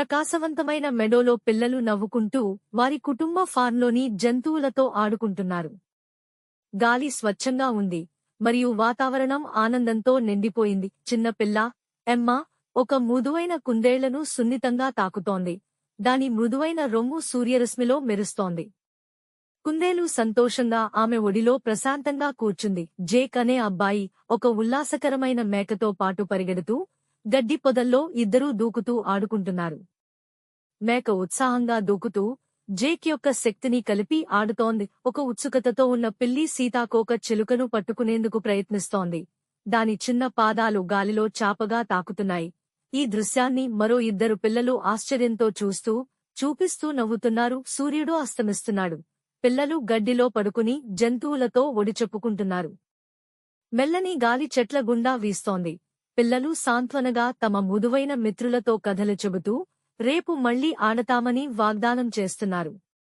ప్రకాశవంతమైన మెడోలో పిల్లలు నవ్వుకుంటూ వారి కుటుంబ ఫార్మ్లోని జంతువులతో ఆడుకుంటున్నారు. గాలి స్వచ్ఛంగా ఉంది. మరియు వాతావరణం ఆనందంతో నిండిపోయింది. చిన్నపిల్ల ఎమ్మ ఒక మృదువైన కుందేళ్ళను సున్నితంగా తాకుతోంది. దాని మృదువైన రొమ్ము సూర్యరశ్మిలో మెరుస్తోంది. కుందేలు సంతోషంగా ఆమె ఒడిలో ప్రశాంతంగా కూర్చుంది. జేక్ అనే అబ్బాయి ఒక ఉల్లాసకరమైన మేకతో పాటు పరిగెడుతూ గడ్డి పొదల్లో ఇద్దరూ దూకుతూ ఆడుకుంటున్నారు. మేక ఉత్సాహంగా దూకుతూ జేక్ యొక్క శక్తిని కలిపి ఆడుతోంది. ఒక ఉత్సుకతతో ఉన్న పిల్లి సీతాకోక చిలుకను పట్టుకునేందుకు ప్రయత్నిస్తోంది. దాని చిన్న పాదాలు గాలిలో చాపగా తాకుతున్నాయి. ఈ దృశ్యాన్ని మరో ఇద్దరు పిల్లలు ఆశ్చర్యంతో చూస్తూ చూపిస్తూ నవ్వుతున్నారు. సూర్యుడు అస్తమిస్తున్నాడు. పిల్లలు గడ్డిలో పడుకుని జంతువులతో ఒడిచెప్పుకుంటున్నారు. మెల్లని గాలి చెట్ల గుండా వీస్తోంది. పిల్లలు సాంత్వనగా తమ ముదువైన మిత్రులతో కథలు చెబుతూ రేపు మళ్ళీ ఆడతామని వాగ్దానం చేస్తున్నారు.